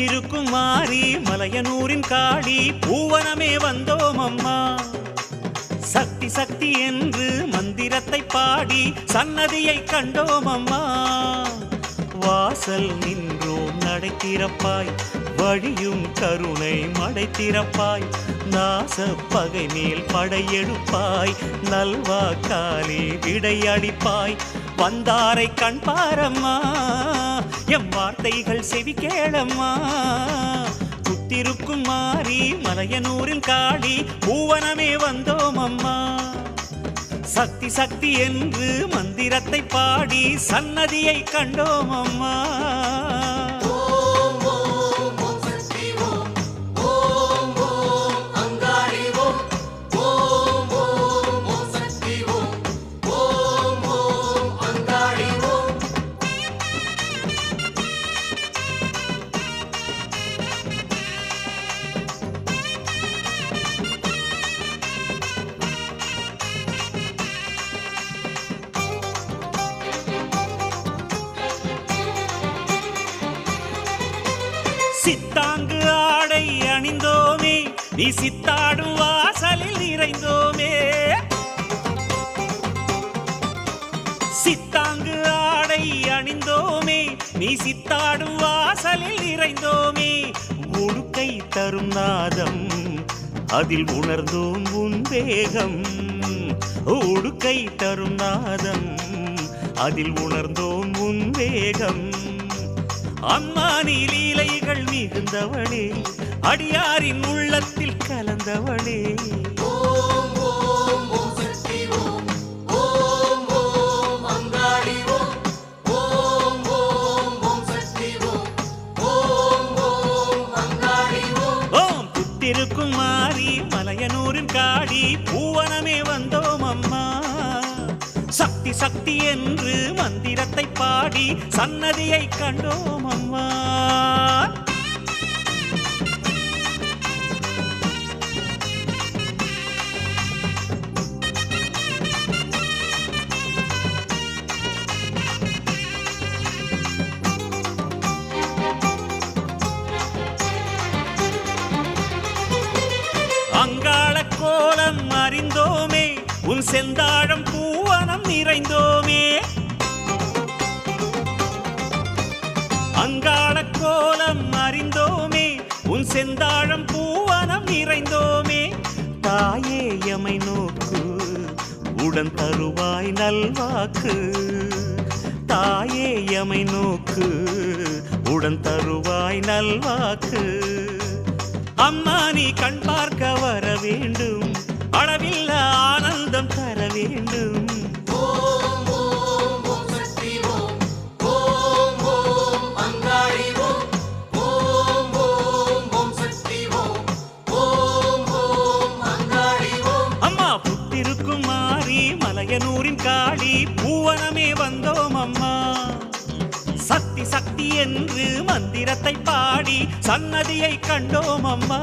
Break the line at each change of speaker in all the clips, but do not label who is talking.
திருக்கும் மாறி மலையனூரின் காடி பூவனமே வந்தோம் அம்மா சக்தி சக்தி என்று மந்திரத்தை பாடி சன்னதியை கண்டோம் அம்மா வாசல் நின்றோம் நடை திறப்பாய் வழியும் கருணை மடை திறப்பாய் நாச பகை மேல் படையெடுப்பாய். நல்வாக்காலே விடையடிப்பாய். வந்தாரை கண் பாரம்மா எம் வார்த்தைகள் செவி கேளம்மா. குத்திருக்கும் மாறி மலையனூரில் காளி பூவனமே வந்தோம் அம்மா. சக்தி சக்தி என்று மந்திரத்தை பாடி சன்னதியை கண்டோம் அம்மா. நீ சித்தாடும் வாசலில் நிறைந்தோமே. சித்தாங்கு ஆடை அணிந்தோமே. நீ சித்தாடும் வாசலில் நிறைந்தோமே. உடுக்கை தரும் நாதம் அதில் உணர்ந்தோம் உன் வேகம். உடுக்கை தரும் நாதம் அதில் உணர்ந்தோம் உன் வேகம். அம்மா நீ லீலைகள் மிகுந்தவளே அடியாரின் உள்ளத்தில் கலந்தவளே. மாறி மலையனூரின் காடி பூவனமே வந்தோம் அம்மா. சக்தி சக்தி என்று மந்திரத்தை பாடி சன்னதியை கண்டோம் அம்மா. செந்தாழம் பூவனம் நிறைந்தோமே. அங்காள கோலம் அறிந்தோமே. உன் செந்தாழம் பூவனம் நிறைந்தோமே. தாயே எமை நோக்கு உடன் தருவாய் நல்வாக்கு. தாயே எமை நோக்கு உடன் தருவாய் நல்வாக்கு. அம்மா நீ கண் சக்தி என்று மந்திரத்தை பாடி சன்னதியை கண்டோம் அம்மா.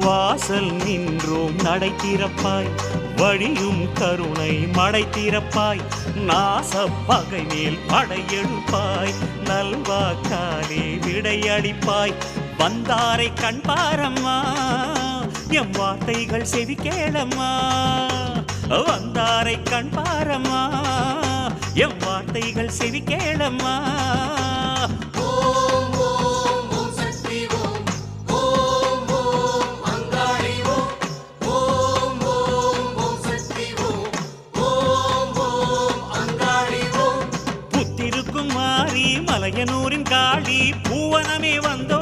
வாசல் நின்றோம் நடை திறப்பாய் வழியும் கருணை மடை திறப்பாய் நாச பகை மேல் படையெடுப்பாய் நல்வாக்காலே விடையடிப்பாய் வந்தாரை கண் பாரம்மா எம் வார்த்தைகள் செவி கேளம்மா. வந்தாரை கண் பாரம்மா எம் வார்த்தைகள் செவி கேளம்மா. மலையனூரின் காளி பூவனமே வந்தோ